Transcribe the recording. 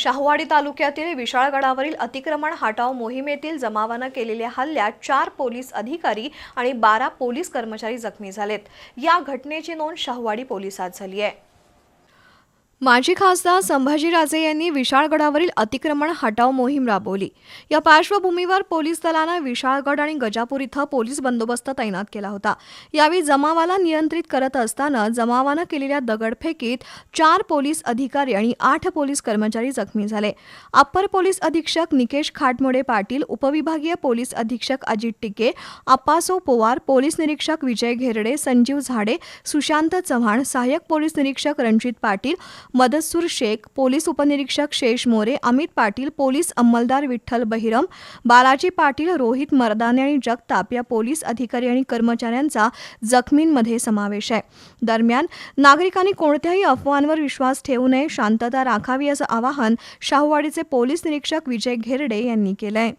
शाहवाडी तालुक्यातील विशाळगडावरील अतिक्रमण हटाव मोहिमेतील जमावानं केलेल्या हल्ल्यात चार पोलीस अधिकारी आणि बारा पोलीस कर्मचारी जखमी झालेत. या घटनेची नोंद शाहवाडी पोलिसात झाली आहे. माजी खासदार संभाजीराजे यांनी विशाळगडावरील अतिक्रमण हटाव मोहीम राबवली. या पार्श्वभूमीवर पोलीस दलानं विशाळगड आणि गजापूर इथं पोलीस बंदोबस्त तैनात केला होता. यावेळी जमावाला नियंत्रित करत असताना जमावानं केलेल्या दगडफेकीत चार पोलीस अधिकारी आणि आठ पोलीस कर्मचारी जखमी झाले. अप्पर पोलीस अधीक्षक निकेश खाटमोडे पाटील उपविभागीय पोलीस अधीक्षक अजित टिके अप्पासो पोवार पोलीस निरीक्षक विजय घेरडे संजीव झाडे सुशांत चव्हाण सहाय्यक पोलीस निरीक्षक रणजित पाटील मदसूर शेख पोलीस उपनिरीक्षक शेष मोरे अमित पाटील पोलीस अंमलदार विठ्ठल बहिरम बालाजी पाटील रोहित मर्दाने आणि जगताप या पोलीस अधिकारी आणि कर्मचाऱ्यांचा जखमींमध्ये समावेश आहे. दरम्यान नागरिकांनी कोणत्याही अफवांवर विश्वास ठेवू नये शांतता राखावी असं आवाहन शाहूवाडीचे पोलीस निरीक्षक विजय घेरडे यांनी केलं आहे